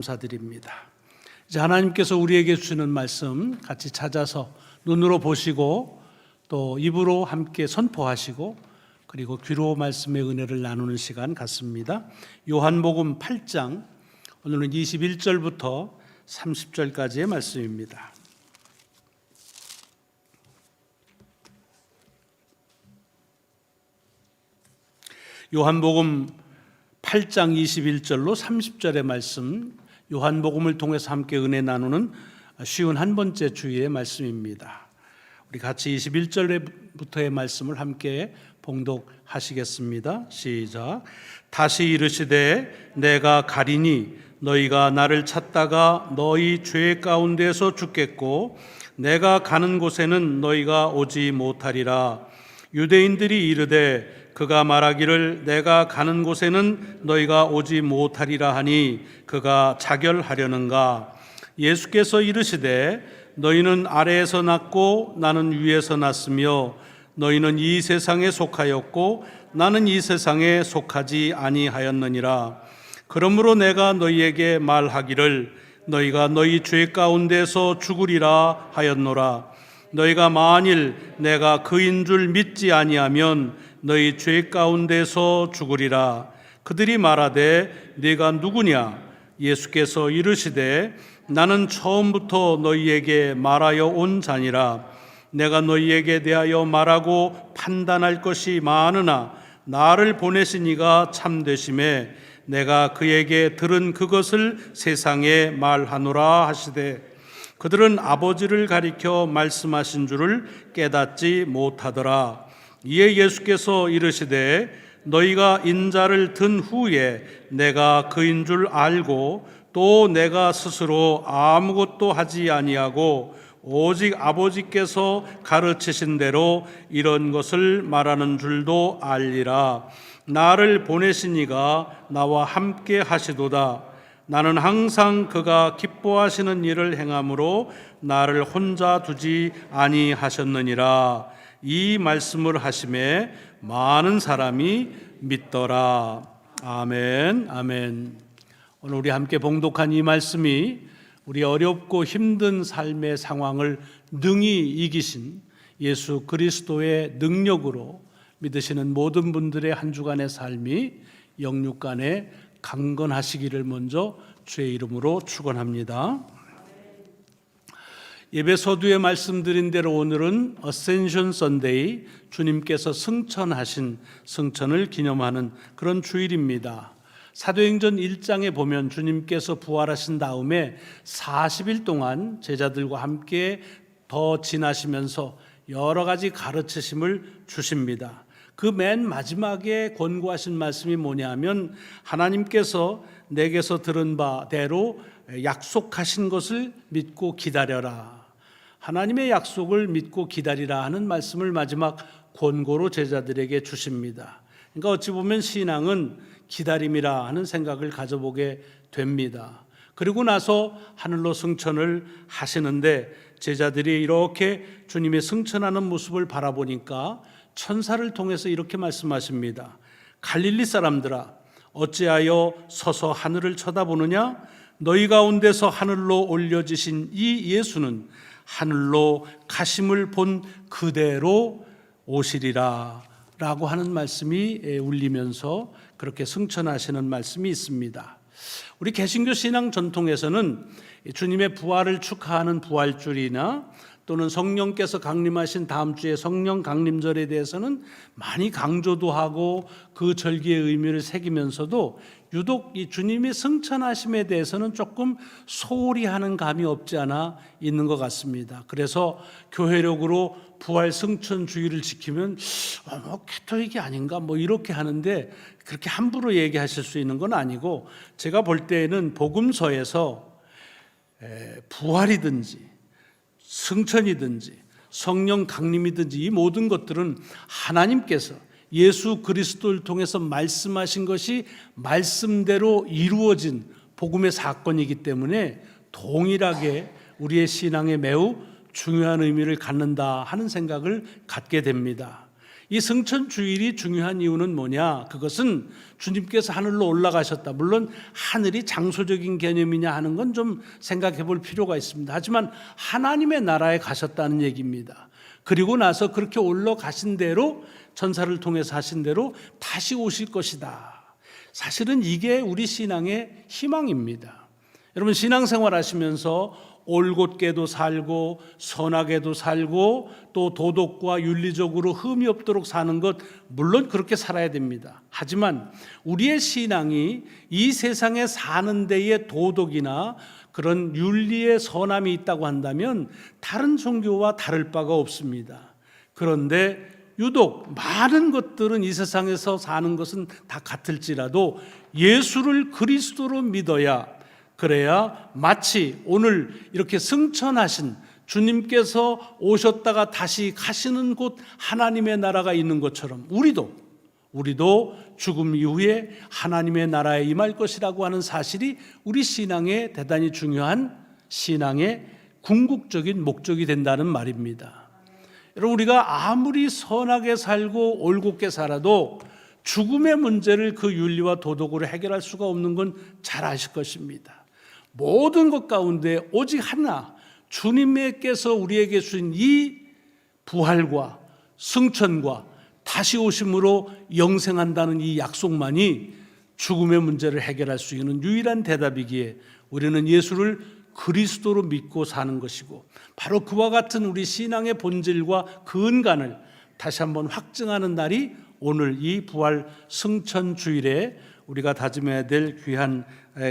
감사드립니다. 이제 하나님께서 우리에게 주시는 말씀 같이 찾아서 눈으로 보시고 또 입으로 함께 선포하시고 그리고 귀로 말씀의 은혜를 나누는 시간 같습니다. 요한복음 8장 오늘은 21절부터 30절까지의 말씀입니다. 요한복음 8장 21절로 30절의 말씀 요한복음을 통해서 함께 은혜 나누는 쉬운 한 번째 주의의 말씀입니다. 우리 같이 21절부터의 말씀을 함께 봉독하시겠습니다. 시작. 다시 이르시되 내가 가리니 너희가 나를 찾다가 너희 죄 가운데서 죽겠고 내가 가는 곳에는 너희가 오지 못하리라. 유대인들이 이르되 그가 말하기를 내가 가는 곳에는 너희가 오지 못하리라 하니 그가 자결하려는가? 예수께서 이르시되 너희는 아래에서 났고 나는 위에서 났으며 너희는 이 세상에 속하였고 나는 이 세상에 속하지 아니하였느니라. 그러므로 내가 너희에게 말하기를 너희가 너희 죄 가운데서 죽으리라 하였노라. 너희가 만일 내가 그인 줄 믿지 아니하면 너희 죄 가운데서 죽으리라. 그들이 말하되 네가 누구냐? 예수께서 이르시되 나는 처음부터 너희에게 말하여 온 자니라. 내가 너희에게 대하여 말하고 판단할 것이 많으나 나를 보내신 이가 참되심에 내가 그에게 들은 그것을 세상에 말하노라 하시되 그들은 아버지를 가리켜 말씀하신 줄을 깨닫지 못하더라. 이에 예수께서 이르시되 너희가 인자를 든 후에 내가 그인 줄 알고 또 내가 스스로 아무것도 하지 아니하고 오직 아버지께서 가르치신 대로 이런 것을 말하는 줄도 알리라. 나를 보내신 이가 나와 함께 하시도다. 나는 항상 그가 기뻐하시는 일을 행함으로 나를 혼자 두지 아니하셨느니라. 이 말씀을 하심에 많은 사람이 믿더라. 아멘. 아멘. 오늘 우리 함께 봉독한 이 말씀이 우리 어렵고 힘든 삶의 상황을 능히 이기신 예수 그리스도의 능력으로 믿으시는 모든 분들의 한 주간의 삶이 영육간에 강건하시기를 먼저 주의 이름으로 축원합니다. 예배 서두에 말씀드린 대로 오늘은 어센션 선데이 주님께서 승천하신 승천을 기념하는 그런 주일입니다. 사도행전 1장에 보면 주님께서 부활하신 다음에 40일 동안 제자들과 함께 더 지나시면서 여러 가지 가르치심을 주십니다. 그 맨 마지막에 권고하신 말씀이 뭐냐면 하나님께서 내게서 들은 바대로 약속하신 것을 믿고 기다려라. 하나님의 약속을 믿고 기다리라 하는 말씀을 마지막 권고로 제자들에게 주십니다. 그러니까 어찌 보면 신앙은 기다림이라 하는 생각을 가져보게 됩니다. 그리고 나서 하늘로 승천을 하시는데 제자들이 이렇게 주님의 승천하는 모습을 바라보니까 천사를 통해서 이렇게 말씀하십니다. 갈릴리 사람들아 어찌하여 서서 하늘을 쳐다보느냐 너희 가운데서 하늘로 올려지신 이 예수는 하늘로 가심을 본 그대로 오시리라 라고 하는 말씀이 울리면서 그렇게 승천하시는 말씀이 있습니다. 우리 개신교 신앙 전통에서는 주님의 부활을 축하하는 부활주일이나 또는 성령께서 강림하신 다음 주에 성령 강림절에 대해서는 많이 강조도 하고 그 절기의 의미를 새기면서도 유독 이 주님이 승천하심에 대해서는 조금 소홀히 하는 감이 없지 않아 있는 것 같습니다. 그래서 교회력으로 부활 승천 주의를 지키면 어, 뭐 캐톨릭이 아닌가 뭐 이렇게 하는데 그렇게 함부로 얘기하실 수 있는 건 아니고 제가 볼 때에는 복음서에서 부활이든지 승천이든지 성령 강림이든지 이 모든 것들은 하나님께서 예수 그리스도를 통해서 말씀하신 것이 말씀대로 이루어진 복음의 사건이기 때문에 동일하게 우리의 신앙에 매우 중요한 의미를 갖는다 하는 생각을 갖게 됩니다. 이 승천 주일이 중요한 이유는 뭐냐? 그것은 주님께서 하늘로 올라가셨다. 물론 하늘이 장소적인 개념이냐 하는 건 좀 생각해 볼 필요가 있습니다. 하지만 하나님의 나라에 가셨다는 얘기입니다. 그리고 나서 그렇게 올라가신 대로 천사를 통해서 하신 대로 다시 오실 것이다. 사실은 이게 우리 신앙의 희망입니다. 여러분 신앙생활 하시면서 올곧게도 살고 선하게도 살고 또 도덕과 윤리적으로 흠이 없도록 사는 것 물론 그렇게 살아야 됩니다. 하지만 우리의 신앙이 이 세상에 사는 데에 도덕이나 그런 윤리의 선함이 있다고 한다면 다른 종교와 다를 바가 없습니다. 그런데 유독 많은 것들은 이 세상에서 사는 것은 다 같을지라도 예수를 그리스도로 믿어야 그래야 마치 오늘 이렇게 승천하신 주님께서 오셨다가 다시 가시는 곳 하나님의 나라가 있는 것처럼 우리도 우리도 죽음 이후에 하나님의 나라에 임할 것이라고 하는 사실이 우리 신앙에 대단히 중요한 신앙의 궁극적인 목적이 된다는 말입니다. 여러분 우리가 아무리 선하게 살고 올곧게 살아도 죽음의 문제를 그 윤리와 도덕으로 해결할 수가 없는 건 잘 아실 것입니다. 모든 것 가운데 오직 하나 주님께서 우리에게 주신 이 부활과 승천과 다시 오심으로 영생한다는 이 약속만이 죽음의 문제를 해결할 수 있는 유일한 대답이기에 우리는 예수를 그리스도로 믿고 사는 것이고 바로 그와 같은 우리 신앙의 본질과 근간을 다시 한번 확증하는 날이 오늘 이 부활 승천 주일에 우리가 다짐해야 될 귀한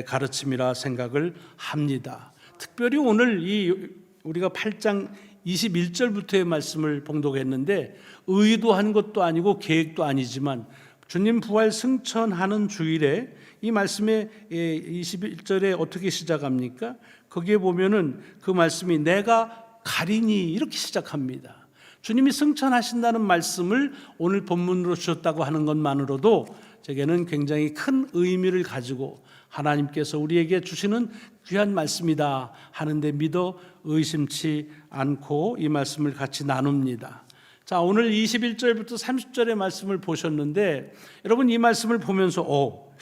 가르침이라 생각을 합니다. 특별히 오늘 이 우리가 8장 21절부터의 말씀을 봉독했는데 의도한 것도 아니고 계획도 아니지만 주님 부활 승천하는 주일에 이 말씀의 21절에 어떻게 시작합니까? 거기에 보면은 그 말씀이 내가 가리니 이렇게 시작합니다. 주님이 승천하신다는 말씀을 오늘 본문으로 주셨다고 하는 것만으로도 제게는 굉장히 큰 의미를 가지고 하나님께서 우리에게 주시는 귀한 말씀이다 하는데 믿어 의심치 않고 이 말씀을 같이 나눕니다. 자, 오늘 21절부터 30절의 말씀을 보셨는데 여러분 이 말씀을 보면서 어,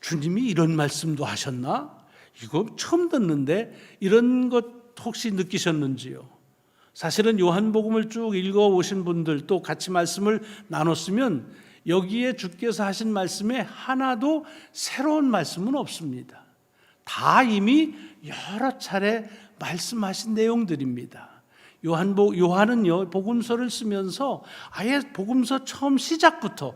주님이 이런 말씀도 하셨나? 이거 처음 듣는데 이런 것 혹시 느끼셨는지요? 사실은 요한복음을 쭉 읽어 오신 분들 또 같이 말씀을 나눴으면 여기에 주께서 하신 말씀에 하나도 새로운 말씀은 없습니다. 다 이미 여러 차례 말씀하신 내용들입니다. 요한복 요한은요 복음서를 쓰면서 아예 복음서 처음 시작부터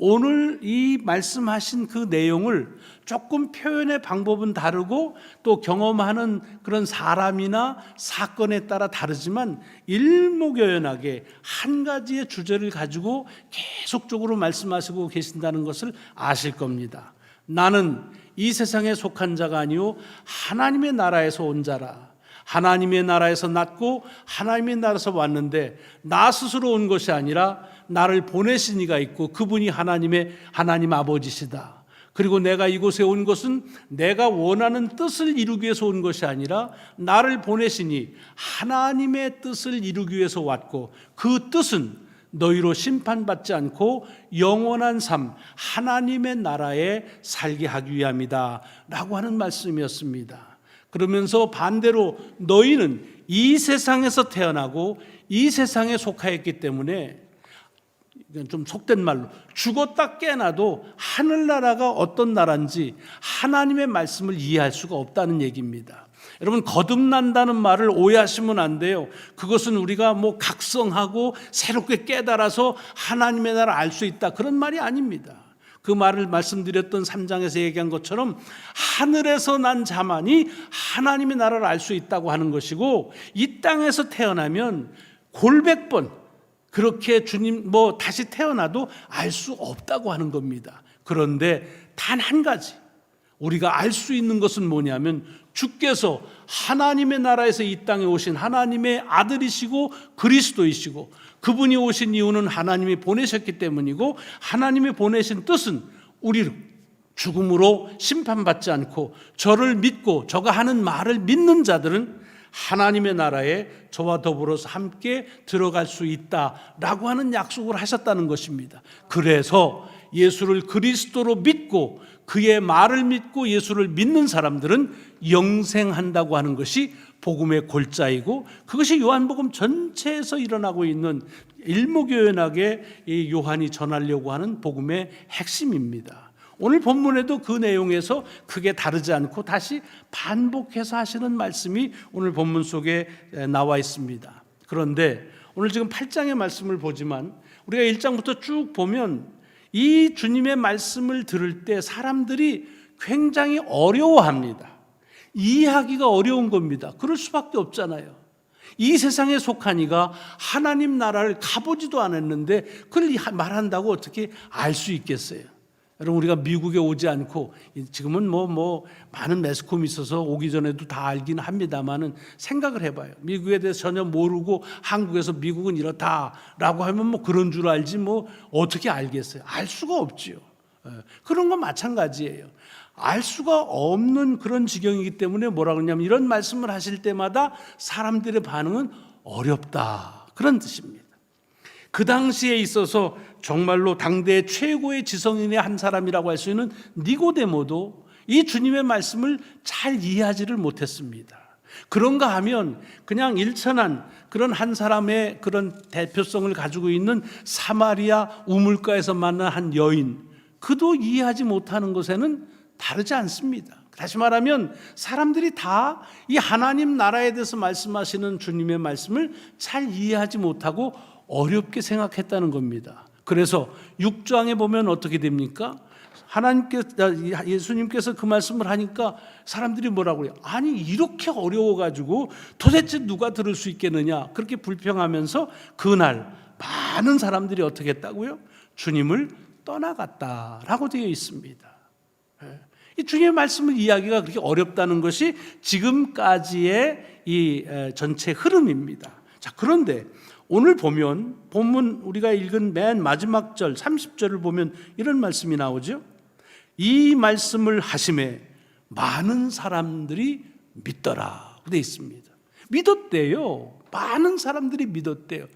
오늘 이 말씀하신 그 내용을 조금 표현의 방법은 다르고 또 경험하는 그런 사람이나 사건에 따라 다르지만 일목요연하게 한 가지의 주제를 가지고 계속적으로 말씀하시고 계신다는 것을 아실 겁니다. 나는 이 세상에 속한 자가 아니요 하나님의 나라에서 온 자라. 하나님의 나라에서 났고 하나님의 나라에서 왔는데 나 스스로 온 것이 아니라 나를 보내신 이가 있고 그분이 하나님의 하나님 아버지시다. 그리고 내가 이곳에 온 것은 내가 원하는 뜻을 이루기 위해서 온 것이 아니라 나를 보내시니 하나님의 뜻을 이루기 위해서 왔고 그 뜻은 너희로 심판받지 않고 영원한 삶, 하나님의 나라에 살게 하기 위함이다. 라고 하는 말씀이었습니다. 그러면서 반대로 너희는 이 세상에서 태어나고 이 세상에 속하였기 때문에 좀 속된 말로 죽었다 깨나도 하늘나라가 어떤 나라인지 하나님의 말씀을 이해할 수가 없다는 얘기입니다. 여러분 거듭난다는 말을 오해하시면 안 돼요. 그것은 우리가 뭐 각성하고 새롭게 깨달아서 하나님의 나라 알 수 있다 그런 말이 아닙니다. 그 말을 말씀드렸던 3장에서 얘기한 것처럼 하늘에서 난 자만이 하나님의 나라를 알 수 있다고 하는 것이고 이 땅에서 태어나면 골백번 그렇게 주님 뭐 다시 태어나도 알 수 없다고 하는 겁니다. 그런데 단 한 가지 우리가 알 수 있는 것은 뭐냐면 주께서 하나님의 나라에서 이 땅에 오신 하나님의 아들이시고 그리스도이시고 그분이 오신 이유는 하나님이 보내셨기 때문이고 하나님이 보내신 뜻은 우리를 죽음으로 심판받지 않고 저를 믿고 저가 하는 말을 믿는 자들은 하나님의 나라에 저와 더불어서 함께 들어갈 수 있다라고 하는 약속을 하셨다는 것입니다. 그래서 예수를 그리스도로 믿고 그의 말을 믿고 예수를 믿는 사람들은 영생한다고 하는 것이 복음의 골자이고 그것이 요한복음 전체에서 일어나고 있는 일목요연하게 이 요한이 전하려고 하는 복음의 핵심입니다. 오늘 본문에도 그 내용에서 크게 다르지 않고 다시 반복해서 하시는 말씀이 오늘 본문 속에 나와 있습니다. 그런데 오늘 지금 8장의 말씀을 보지만 우리가 1장부터 쭉 보면 이 주님의 말씀을 들을 때 사람들이 굉장히 어려워합니다. 이해하기가 어려운 겁니다. 그럴 수밖에 없잖아요. 이 세상에 속한 이가 하나님 나라를 가보지도 않았는데 그걸 말한다고 어떻게 알 수 있겠어요? 여러분 우리가 미국에 오지 않고 지금은 뭐뭐 많은 매스컴이 있어서 오기 전에도 다 알긴 합니다만은 생각을 해봐요. 미국에 대해서 전혀 모르고 한국에서 미국은 이렇다라고 하면 뭐 그런 줄 알지 뭐 어떻게 알겠어요? 알 수가 없지요. 예, 그런 건 마찬가지예요. 알 수가 없는 그런 지경이기 때문에 뭐라 그러냐면 이런 말씀을 하실 때마다 사람들의 반응은 어렵다. 그런 뜻입니다. 그 당시에 있어서 정말로 당대 최고의 지성인의 한 사람이라고 할 수 있는 니고데모도 이 주님의 말씀을 잘 이해하지를 못했습니다. 그런가 하면 그냥 일천한 그런 한 사람의 그런 대표성을 가지고 있는 사마리아 우물가에서 만난 한 여인 그도 이해하지 못하는 것에는 다르지 않습니다. 다시 말하면 사람들이 다 이 하나님 나라에 대해서 말씀하시는 주님의 말씀을 잘 이해하지 못하고 어렵게 생각했다는 겁니다. 그래서 6장에 보면 어떻게 됩니까? 하나님께 예수님께서 그 말씀을 하니까 사람들이 뭐라고 그래요? 아니 이렇게 어려워 가지고 도대체 누가 들을 수 있겠느냐? 그렇게 불평하면서 그날 많은 사람들이 어떻게 했다고요? 주님을 떠나갔다라고 되어 있습니다. 예. 이 주님의 말씀을 이야기가 그렇게 어렵다는 것이 지금까지의 이 전체 흐름입니다. 자, 그런데 오늘 보면 본문 우리가 읽은 맨 마지막 절 30절을 보면 이런 말씀이 나오죠. 이 말씀을 하심에 많은 사람들이 믿더라. 되어 있습니다. 믿었대요. 많은 사람들이 믿었대요.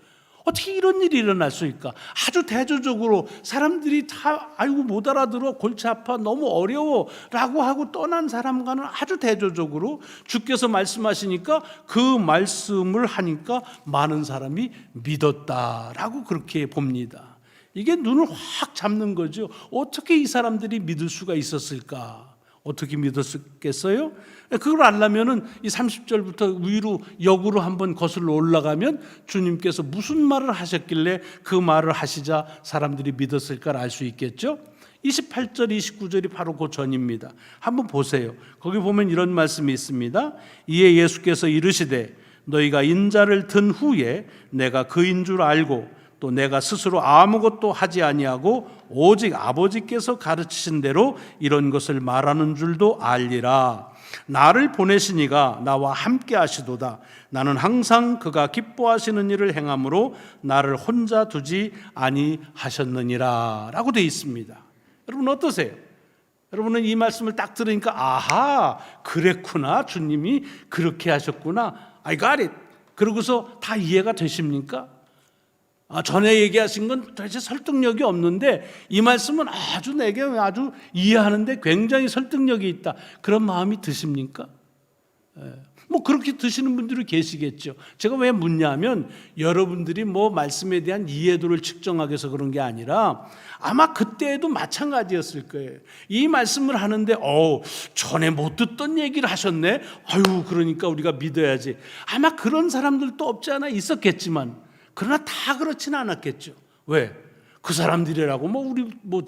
어떻게 이런 일이 일어날 수 있을까? 아주 대조적으로 사람들이 다 아이고 못 알아들어 골치 아파 너무 어려워라고 하고 떠난 사람과는 아주 대조적으로 주께서 말씀하시니까 그 말씀을 하니까 많은 사람이 믿었다라고 그렇게 봅니다. 이게 눈을 확 잡는 거죠. 어떻게 이 사람들이 믿을 수가 있었을까? 어떻게 믿었겠어요? 그걸 알려면은 이 30절부터 위로 역으로 한번 거슬러 올라가면 주님께서 무슨 말을 하셨길래 그 말을 하시자 사람들이 믿었을까를 알 수 있겠죠? 28절, 29절이 바로 그 전입니다. 한번 보세요. 거기 보면 이런 말씀이 있습니다. 이에 예수께서 이르시되 너희가 인자를 든 후에 내가 그인 줄 알고 또 내가 스스로 아무것도 하지 아니하고 오직 아버지께서 가르치신 대로 이런 것을 말하는 줄도 알리라. 나를 보내시니가 나와 함께 하시도다. 나는 항상 그가 기뻐하시는 일을 행함으로 나를 혼자 두지 아니하셨느니라 라고 되어 있습니다. 여러분 어떠세요? 여러분은 이 말씀을 딱 들으니까 아하 그랬구나 주님이 그렇게 하셨구나 I got it 그러고서 다 이해가 되십니까? 아, 전에 얘기하신 건 도대체 설득력이 없는데 이 말씀은 아주 내게 아주 이해하는데 굉장히 설득력이 있다. 그런 마음이 드십니까? 예. 뭐 그렇게 드시는 분들이 계시겠죠. 제가 왜 묻냐면 여러분들이 뭐 말씀에 대한 이해도를 측정하기 위해서 그런 게 아니라 아마 그때에도 마찬가지였을 거예요. 이 말씀을 하는데 어 전에 못 듣던 얘기를 하셨네. 아유 그러니까 우리가 믿어야지. 아마 그런 사람들도 없지 않아 있었겠지만 그러나 다 그렇지는 않았겠죠. 왜? 그 사람들이라고 뭐 우리 뭐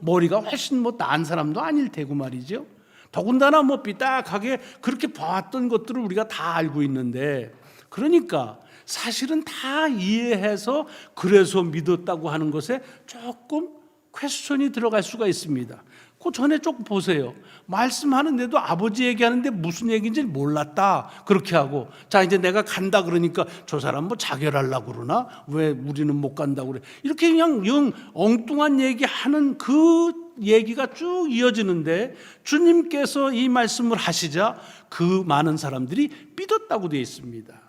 머리가 훨씬 뭐 나은 사람도 아닐 테고 말이죠. 더군다나 뭐 삐딱하게 그렇게 봐왔던 것들을 우리가 다 알고 있는데 그러니까 사실은 다 이해해서 그래서 믿었다고 하는 것에 조금 퀘스천이 들어갈 수가 있습니다. 그 전에 쭉 보세요. 말씀하는데도 아버지 얘기하는데 무슨 얘기인지 몰랐다. 그렇게 하고. 자, 이제 내가 간다 그러니까 저 사람 뭐 자결하려고 그러나? 왜 우리는 못 간다고 그래? 이렇게 그냥 영 엉뚱한 얘기 하는 그 얘기가 쭉 이어지는데 주님께서 이 말씀을 하시자 그 많은 사람들이 믿었다고 되어 있습니다.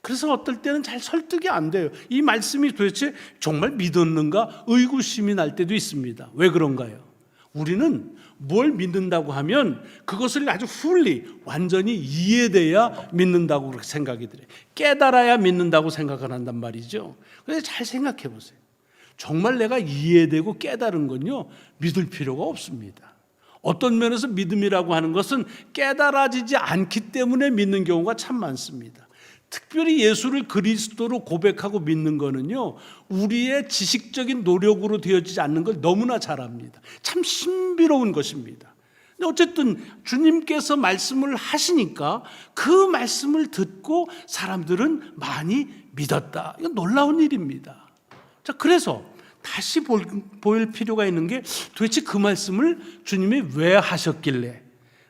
그래서 어떨 때는 잘 설득이 안 돼요. 이 말씀이 도대체 정말 믿었는가 의구심이 날 때도 있습니다. 왜 그런가요? 우리는 뭘 믿는다고 하면 그것을 아주 풀리 완전히 이해돼야 믿는다고 그렇게 생각이 들어요. 깨달아야 믿는다고 생각을 한단 말이죠. 그래서 잘 생각해 보세요. 정말 내가 이해되고 깨달은 건요 믿을 필요가 없습니다. 어떤 면에서 믿음이라고 하는 것은 깨달아지지 않기 때문에 믿는 경우가 참 많습니다. 특별히 예수를 그리스도로 고백하고 믿는 거는요, 우리의 지식적인 노력으로 되어지지 않는 걸 너무나 잘 압니다. 참 신비로운 것입니다. 어쨌든 주님께서 말씀을 하시니까 그 말씀을 듣고 사람들은 많이 믿었다. 이건 놀라운 일입니다. 자, 그래서 다시 볼, 보일 필요가 있는 게 도대체 그 말씀을 주님이 왜 하셨길래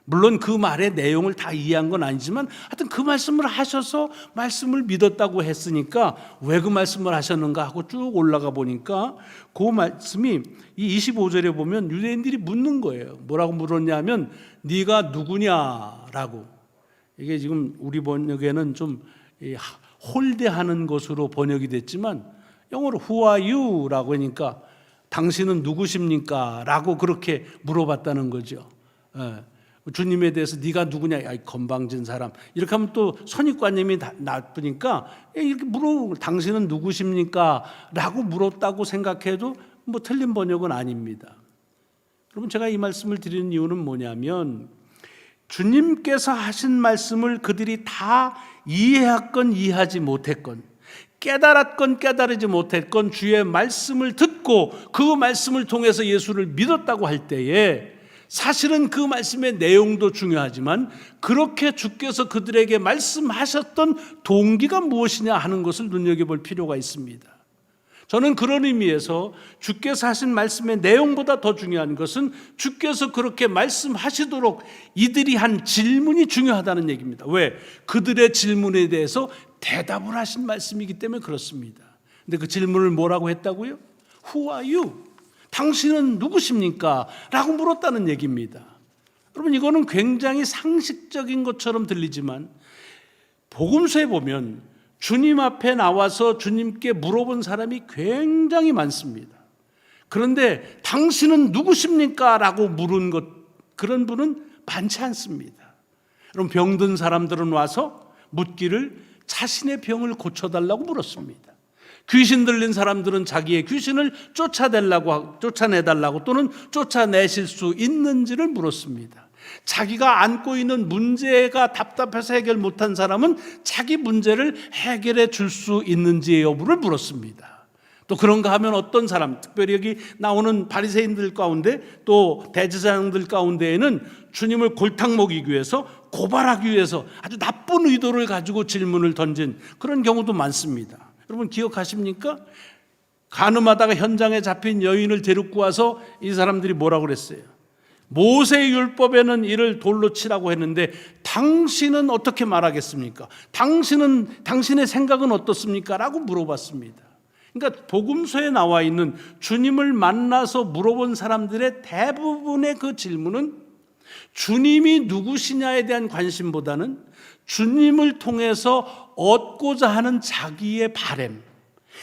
물론 그 말의 내용을 다 이해한 건 아니지만 하여튼 그 말씀을 하셔서 말씀을 믿었다고 했으니까 왜 그 말씀을 하셨는가 하고 쭉 올라가 보니까 그 말씀이 이 25절에 보면 유대인들이 묻는 거예요. 뭐라고 물었냐면 네가 누구냐라고 이게 지금 우리 번역에는 좀이 홀대하는 것으로 번역이 됐지만 영어로 who are you라고 하니까 당신은 누구십니까? 라고 그렇게 물어봤다는 거죠. 예. 주님에 대해서 네가 누구냐? 야, 이 건방진 사람. 이렇게 하면 또 선입관념이 다- 나쁘니까 이렇게 물어 당신은 누구십니까? 라고 물었다고 생각해도 뭐 틀린 번역은 아닙니다. 여러분 제가 이 말씀을 드리는 이유는 뭐냐면 주님께서 하신 말씀을 그들이 다 이해했건 이해하지 못했건 깨달았건 깨달지 못했건 주의 말씀을 듣고 그 말씀을 통해서 예수를 믿었다고 할 때에 사실은 그 말씀의 내용도 중요하지만 그렇게 주께서 그들에게 말씀하셨던 동기가 무엇이냐 하는 것을 눈여겨볼 필요가 있습니다. 저는 그런 의미에서 주께서 하신 말씀의 내용보다 더 중요한 것은 주께서 그렇게 말씀하시도록 이들이 한 질문이 중요하다는 얘기입니다. 왜? 그들의 질문에 대해서 대답을 하신 말씀이기 때문에 그렇습니다. 근데 그 질문을 뭐라고 했다고요? Who are you? 당신은 누구십니까? 라고 물었다는 얘기입니다. 여러분, 이거는 굉장히 상식적인 것처럼 들리지만 복음서에 보면 주님 앞에 나와서 주님께 물어본 사람이 굉장히 많습니다. 그런데 당신은 누구십니까? 라고 물은 것, 그런 분은 많지 않습니다. 그럼 병든 사람들은 와서 묻기를 자신의 병을 고쳐달라고 물었습니다. 귀신 들린 사람들은 자기의 귀신을 쫓아내려고, 쫓아내달라고 또는 쫓아내실 수 있는지를 물었습니다. 자기가 안고 있는 문제가 답답해서 해결 못한 사람은 자기 문제를 해결해 줄 수 있는지의 여부를 물었습니다. 또 그런가 하면 어떤 사람, 특별히 여기 나오는 바리새인들 가운데 또 대제사장들 가운데에는 주님을 골탕 먹이기 위해서 고발하기 위해서 아주 나쁜 의도를 가지고 질문을 던진 그런 경우도 많습니다. 여러분 기억하십니까? 가늠하다가 현장에 잡힌 여인을 데리고 와서 이 사람들이 뭐라고 그랬어요? 모세 율법에는 이를 돌로 치라고 했는데 당신은 어떻게 말하겠습니까? 당신은 당신의 생각은 어떻습니까? 라고 물어봤습니다. 그러니까 복음서에 나와 있는 주님을 만나서 물어본 사람들의 대부분의 그 질문은 주님이 누구시냐에 대한 관심보다는 주님을 통해서 얻고자 하는 자기의 바램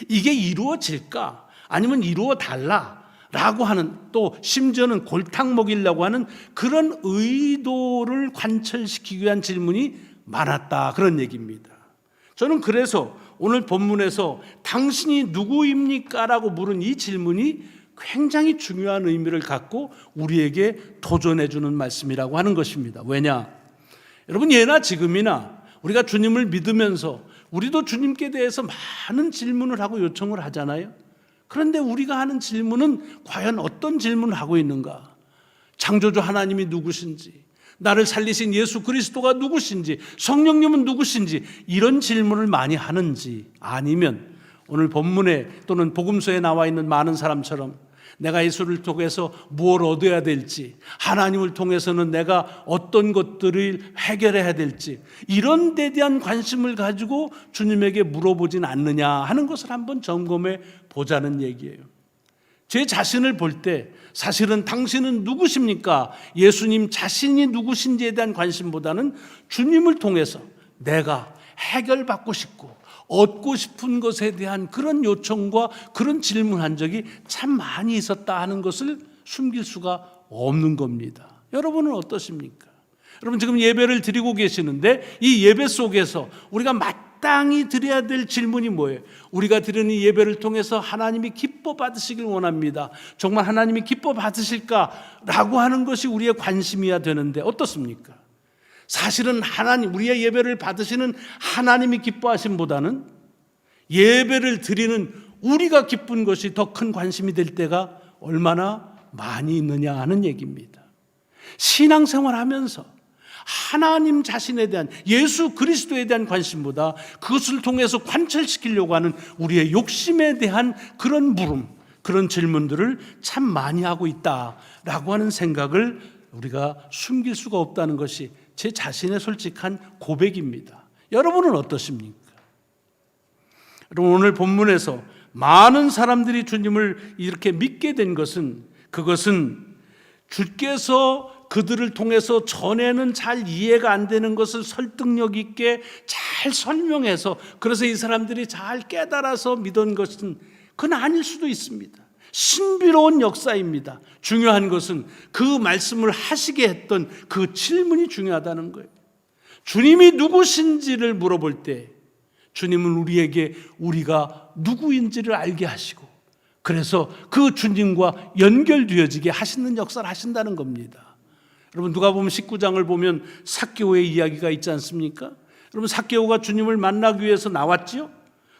이게 이루어질까 아니면 이루어 달라 라고 하는 또 심지어는 골탕 먹이려고 하는 그런 의도를 관철시키기 위한 질문이 많았다 그런 얘기입니다. 저는 그래서 오늘 본문에서 당신이 누구입니까? 라고 물은 이 질문이 굉장히 중요한 의미를 갖고 우리에게 도전해 주는 말씀이라고 하는 것입니다. 왜냐? 여러분 예나 지금이나 우리가 주님을 믿으면서 우리도 주님께 대해서 많은 질문을 하고 요청을 하잖아요. 그런데 우리가 하는 질문은 과연 어떤 질문을 하고 있는가? 창조주 하나님이 누구신지, 나를 살리신 예수 그리스도가 누구신지, 성령님은 누구신지 이런 질문을 많이 하는지 아니면 오늘 본문에 또는 복음서에 나와 있는 많은 사람처럼 내가 예수를 통해서 무엇을 얻어야 될지, 하나님을 통해서는 내가 어떤 것들을 해결해야 될지, 이런 데 대한 관심을 가지고 주님에게 물어보진 않느냐 하는 것을 한번 점검해 보자는 얘기예요. 제 자신을 볼 때 사실은 당신은 누구십니까? 예수님 자신이 누구신지에 대한 관심보다는 주님을 통해서 내가 해결받고 싶고 얻고 싶은 것에 대한 그런 요청과 그런 질문한 적이 참 많이 있었다 하는 것을 숨길 수가 없는 겁니다. 여러분은 어떠십니까? 여러분 지금 예배를 드리고 계시는데 이 예배 속에서 우리가 마땅히 드려야 될 질문이 뭐예요? 우리가 드리는 이 예배를 통해서 하나님이 기뻐 받으시길 원합니다. 정말 하나님이 기뻐 받으실까라고 하는 것이 우리의 관심이야 되는데 어떻습니까? 사실은 하나님 우리의 예배를 받으시는 하나님이 기뻐하심보다는 예배를 드리는 우리가 기쁜 것이 더 큰 관심이 될 때가 얼마나 많이 있느냐 하는 얘기입니다. 신앙생활 하면서 하나님 자신에 대한 예수 그리스도에 대한 관심보다 그것을 통해서 관철시키려고 하는 우리의 욕심에 대한 그런 물음, 그런 질문들을 참 많이 하고 있다라고 하는 생각을 우리가 숨길 수가 없다는 것이 제 자신의 솔직한 고백입니다. 여러분은 어떠십니까? 여러분 오늘 본문에서 많은 사람들이 주님을 이렇게 믿게 된 것은 그것은 주께서 그들을 통해서 전에는 잘 이해가 안 되는 것을 설득력 있게 잘 설명해서 그래서 이 사람들이 잘 깨달아서 믿은 것은 그건 아닐 수도 있습니다. 신비로운 역사입니다. 중요한 것은 그 말씀을 하시게 했던 그 질문이 중요하다는 거예요. 주님이 누구신지를 물어볼 때 주님은 우리에게 우리가 누구인지를 알게 하시고 그래서 그 주님과 연결되어지게 하시는 역사를 하신다는 겁니다. 여러분 누가 보면 19장을 보면 삭개오의 이야기가 있지 않습니까? 여러분 삭개오가 주님을 만나기 위해서 나왔지요?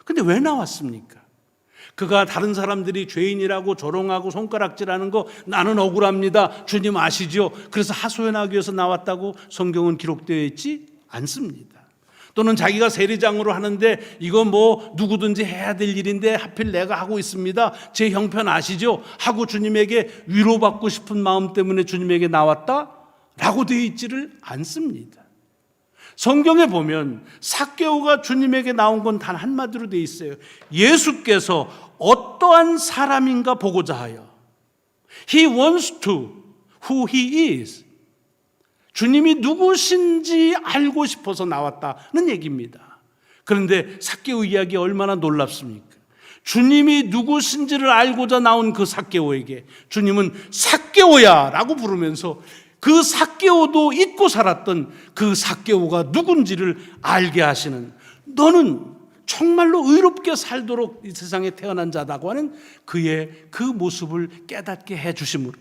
근데 왜 나왔습니까? 그가 다른 사람들이 죄인이라고 조롱하고 손가락질하는 거 나는 억울합니다. 주님 아시죠? 그래서 하소연하기 위해서 나왔다고 성경은 기록되어 있지 않습니다. 또는 자기가 세리장으로 하는데 이거 뭐 누구든지 해야 될 일인데 하필 내가 하고 있습니다. 제 형편 아시죠? 하고 주님에게 위로받고 싶은 마음 때문에 주님에게 나왔다? 라고 되어 있지를 않습니다. 성경에 보면 삭개오가 주님에게 나온 건 단 한마디로 되어 있어요. 예수께서 어떠한 사람인가 보고자 하여 He wants to who he is. 주님이 누구신지 알고 싶어서 나왔다는 얘기입니다. 그런데 삭개오 이야기 얼마나 놀랍습니까? 주님이 누구신지를 알고자 나온 그 삭개오에게 주님은 삭개오야라고 부르면서 그 삭개오도 잊고 살았던 그 삭개오가 누군지를 알게 하시는 너는 정말로 의롭게 살도록 이 세상에 태어난 자다고 하는 그의 그 모습을 깨닫게 해 주심으로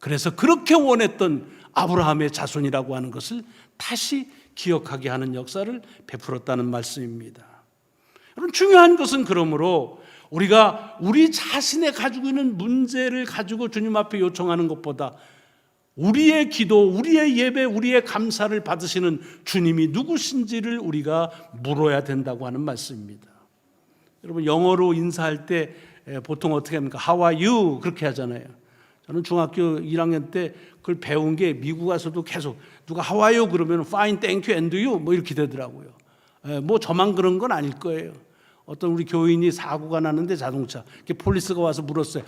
그래서 그렇게 원했던 아브라함의 자손이라고 하는 것을 다시 기억하게 하는 역사를 베풀었다는 말씀입니다. 여러분 중요한 것은 그러므로 우리가 우리 자신의 가지고 있는 문제를 가지고 주님 앞에 요청하는 것보다 우리의 기도, 우리의 예배, 우리의 감사를 받으시는 주님이 누구신지를 우리가 물어야 된다고 하는 말씀입니다. 여러분 영어로 인사할 때 보통 어떻게 합니까? How are you? 그렇게 하잖아요. 저는 중학교 1학년 때 그걸 배운 게 미국 가서도 계속 누가 How are you? 그러면 Fine, thank you, and you? 뭐 이렇게 되더라고요. 뭐 저만 그런 건 아닐 거예요. 어떤 우리 교인이 사고가 났는데 자동차, 폴리스가 와서 물었어요.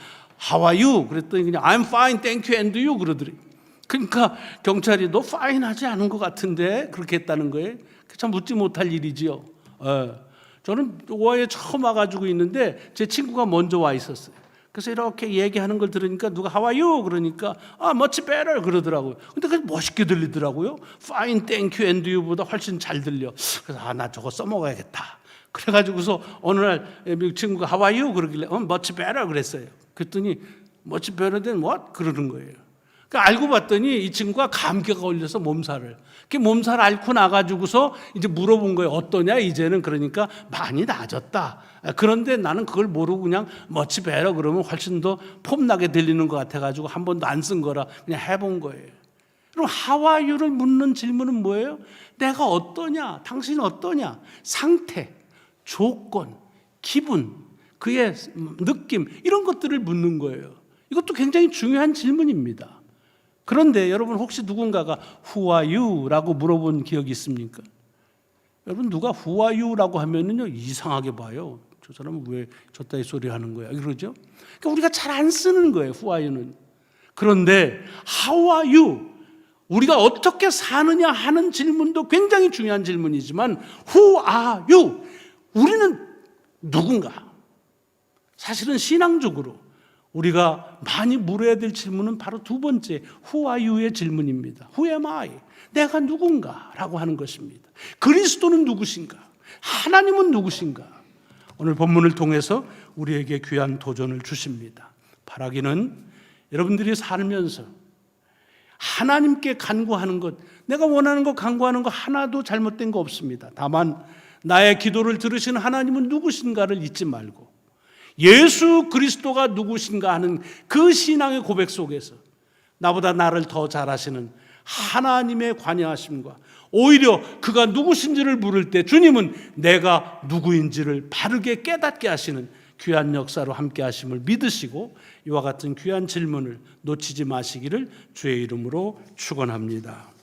How are you? 그랬더니 그냥 I'm fine, thank you, and you 그러더래요. 그러니까 경찰이 너 파인하지 않은 것 같은데 그렇게 했다는 거예요. 참 묻지 못할 일이지요. 예. 저는 오하에 처음 와가지고 있는데 제 친구가 먼저 와 있었어요. 그래서 이렇게 얘기하는 걸 들으니까 누가 you? 그러니까 아 much better 그러더라고요. 근데 그게 멋있게 들리더라고요. Thank you, and you보다 훨씬 잘 들려. 그래서 아 나 저거 써먹어야겠다. 그래가지고서 어느 날 미국 친구가 you? 그러길래 어 much better 그랬어요. 그랬더니 much better than what? 그러는 거예요. 그러니까 알고 봤더니 이 친구가 감기가 걸려서 몸살을. 그 몸살 앓고 나가지고서 이제 물어본 거예요. 어떠냐, 이제는. 그러니까 많이 나아졌다. 그런데 나는 그걸 모르고 그냥 멋지 배러 그러면 훨씬 더 폼나게 들리는 것 같아가지고 한 번도 안 쓴 거라 그냥 해본 거예요. 그럼 하와유를 묻는 질문은 뭐예요? 내가 어떠냐? 당신은 어떠냐? 상태, 조건, 기분, 그의 느낌, 이런 것들을 묻는 거예요. 이것도 굉장히 중요한 질문입니다. 그런데 여러분 혹시 누군가가 Who are you? 라고 물어본 기억이 있습니까? 여러분 누가 Who are you? 라고 하면은요 이상하게 봐요. 저 사람은 왜 저따위 소리 하는 거야? 그러죠? 그러니까 우리가 잘 안 쓰는 거예요. Who are you는. 그런데 How are you? 우리가 어떻게 사느냐 하는 질문도 굉장히 중요한 질문이지만 Who are you? 우리는 누군가? 사실은 신앙적으로 우리가 많이 물어야 될 질문은 바로 두 번째 Who are you의 질문입니다. Who am I? 내가 누군가? 라고 하는 것입니다. 그리스도는 누구신가? 하나님은 누구신가? 오늘 본문을 통해서 우리에게 귀한 도전을 주십니다. 바라기는 여러분들이 살면서 하나님께 간구하는 것, 내가 원하는 것 간구하는 거 하나도 잘못된 거 없습니다. 다만 나의 기도를 들으시는 하나님은 누구신가를 잊지 말고 예수 그리스도가 누구신가 하는 그 신앙의 고백 속에서 나보다 나를 더 잘하시는 하나님의 관여하심과 오히려 그가 누구신지를 물을 때 주님은 내가 누구인지를 바르게 깨닫게 하시는 귀한 역사로 함께 하심을 믿으시고 이와 같은 귀한 질문을 놓치지 마시기를 주의 이름으로 축원합니다.